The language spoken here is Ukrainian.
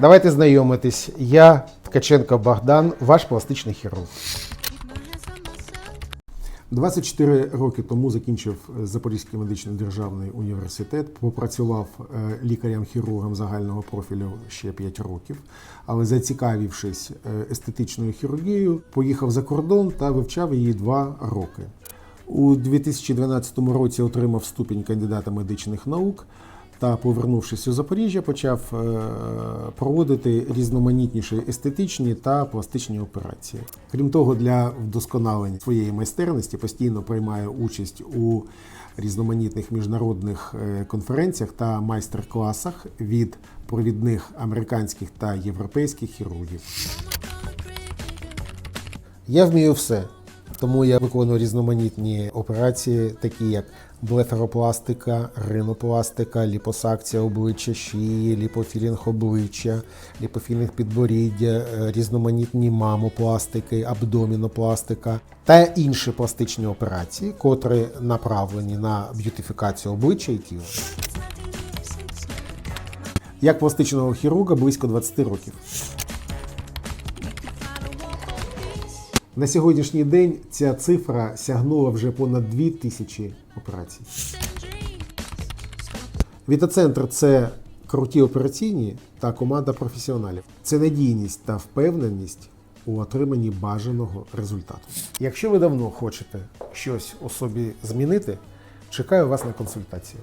Давайте знайомитись. Я Ткаченко Богдан, ваш пластичний хірург. 24 роки тому закінчив Запорізький медичний державний університет. Попрацював е, лікарем-хірургом загального профілю ще 5 років. Але зацікавившись е, естетичною хірургією, поїхав за кордон та вивчав її 2 роки. У 2012 році отримав ступінь кандидата медичних наук та, повернувшись у Запоріжжя, почав е, проводити різноманітніші естетичні та пластичні операції. Крім того, для вдосконалення своєї майстерності постійно приймає участь у різноманітних міжнародних е, конференціях та майстер-класах від провідних американських та європейських хірургів. Я вмію все. Тому я виконую різноманітні операції, такі як блефаропластика, ринопластика, ліпосакція обличчя шиї, ліпофілінг обличчя, ліпофілінг підборіддя, е, різноманітні мамопластики, абдомінопластика та інші пластичні операції, котрі направлені на б'ютифікацію обличчя і тіла. Як пластичного хірурга близько 20 років. На сьогоднішній день ця цифра сягнула вже понад 2 тисячі операцій. Вітоцентр це круті операційні та команда професіоналів. Це надійність та впевненість у отриманні бажаного результату. Якщо ви давно хочете щось у собі змінити, чекаю вас на консультацію.